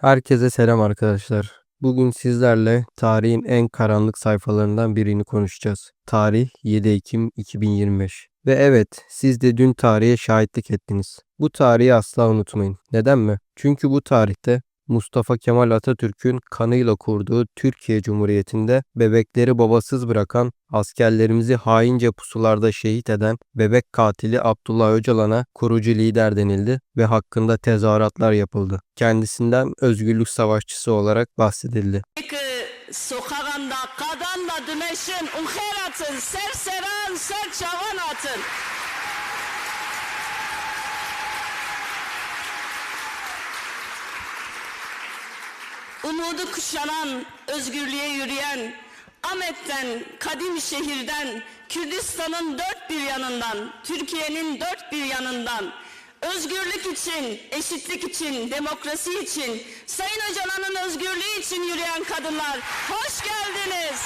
Herkese selam arkadaşlar. Bugün sizlerle tarihin en karanlık sayfalarından birini konuşacağız. Tarih 7 Ekim 2025. Ve evet, siz de dün tarihe şahitlik ettiniz. Bu tarihi asla unutmayın. Neden mi? Çünkü bu tarihte Mustafa Kemal Atatürk'ün kanıyla kurduğu Türkiye Cumhuriyeti'nde bebekleri babasız bırakan, askerlerimizi haince pusularda şehit eden bebek katili Abdullah Öcalan'a kurucu lider denildi ve hakkında tezahüratlar yapıldı. Kendisinden özgürlük savaşçısı olarak bahsedildi. Sokağında kadınla dümeşin uher atın, serseran, serçavan atın. Umudu kuşanan, özgürlüğe yürüyen, Ahmet'ten, kadim şehirden, Kürdistan'ın dört bir yanından, Türkiye'nin dört bir yanından, özgürlük için, eşitlik için, demokrasi için, Sayın Öcalan'ın özgürlüğü için yürüyen kadınlar, hoş geldiniz.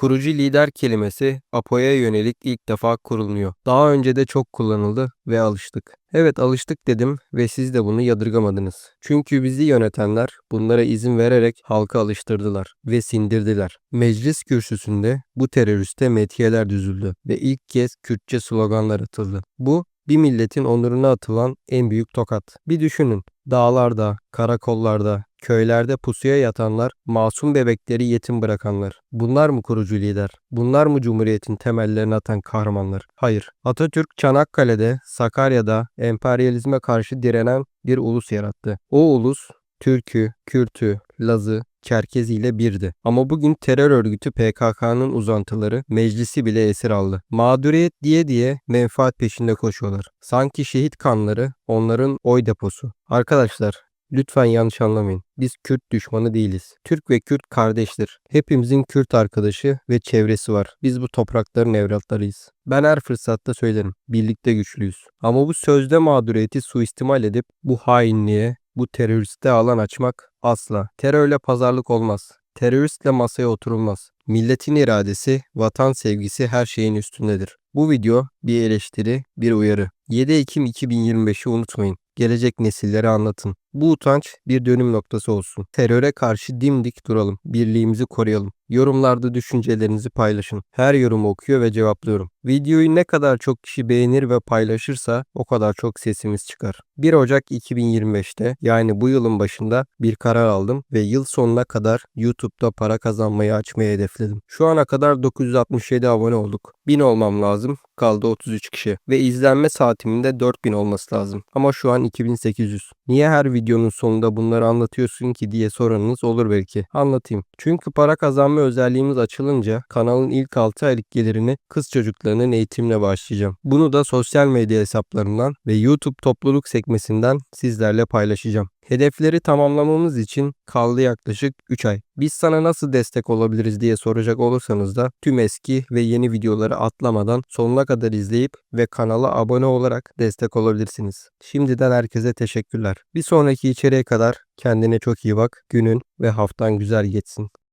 Kurucu lider kelimesi APO'ya yönelik ilk defa kuruluyor. Daha önce de çok kullanıldı ve alıştık. Evet alıştık dedim ve siz de bunu yadırgamadınız. Çünkü bizi yönetenler bunlara izin vererek halka alıştırdılar ve sindirdiler. Meclis kürsüsünde bu teröriste metiyeler düzüldü ve ilk kez Kürtçe sloganlar atıldı. Bu bir milletin onuruna atılan en büyük tokat. Bir düşünün. Dağlarda, karakollarda, köylerde pusuya yatanlar, masum bebekleri yetim bırakanlar. Bunlar mı kurucu lider? Bunlar mı Cumhuriyet'in temellerini atan kahramanlar? Hayır. Atatürk Çanakkale'de, Sakarya'da emperyalizme karşı direnen bir ulus yarattı. O ulus Türk'ü, Kürt'ü, Laz'ı, Çerkezi ile birdi. Ama bugün terör örgütü PKK'nın uzantıları meclisi bile esir aldı. Mağduriyet diye diye menfaat peşinde koşuyorlar. Sanki şehit kanları onların oy deposu. Arkadaşlar Lütfen yanlış anlamayın. Biz Kürt düşmanı değiliz. Türk ve Kürt kardeştir. Hepimizin Kürt arkadaşı ve çevresi var. Biz bu toprakların evlatlarıyız. Ben her fırsatta söylerim. Birlikte güçlüyüz. Ama bu sözde mağduriyeti suistimal edip bu hainliğe, bu teröriste alan açmak asla. Terörle pazarlık olmaz. Teröristle masaya oturulmaz. Milletin iradesi, vatan sevgisi her şeyin üstündedir. Bu video bir eleştiri, bir uyarı. 7 Ekim 2025'i unutmayın. Gelecek nesillere anlatın. Bu utanç bir dönüm noktası olsun. Teröre karşı dimdik duralım. Birliğimizi koruyalım. Yorumlarda düşüncelerinizi paylaşın. Her yorumu okuyor ve cevaplıyorum. Videoyu ne kadar çok kişi beğenir ve paylaşırsa o kadar çok sesimiz çıkar. 1 Ocak 2025'te yani bu yılın başında bir karar aldım ve yıl sonuna kadar YouTube'da para kazanmayı açmayı hedefledim. Şu ana kadar 967 abone olduk. 1000 olmam lazım. Kaldı 33 kişi. Ve izlenme saatimin de 4000 olması lazım. Ama şu an 2800. Niye her videonun sonunda bunları anlatıyorsun ki diye soranınız olur belki. Anlatayım. Çünkü para kazanma özelliğimiz açılınca kanalın ilk 6 aylık gelirini kız çocuklarının eğitimle başlayacağım. Bunu da sosyal medya hesaplarından ve YouTube topluluk sekmesinden sizlerle paylaşacağım. Hedefleri tamamlamamız için kaldı yaklaşık 3 ay. Biz sana nasıl destek olabiliriz diye soracak olursanız da tüm eski ve yeni videoları atlamadan sonuna kadar izleyip ve kanala abone olarak destek olabilirsiniz. Şimdiden herkese teşekkürler. Bir sonraki içeriğe kadar kendine çok iyi bak. Günün ve haftan güzel geçsin.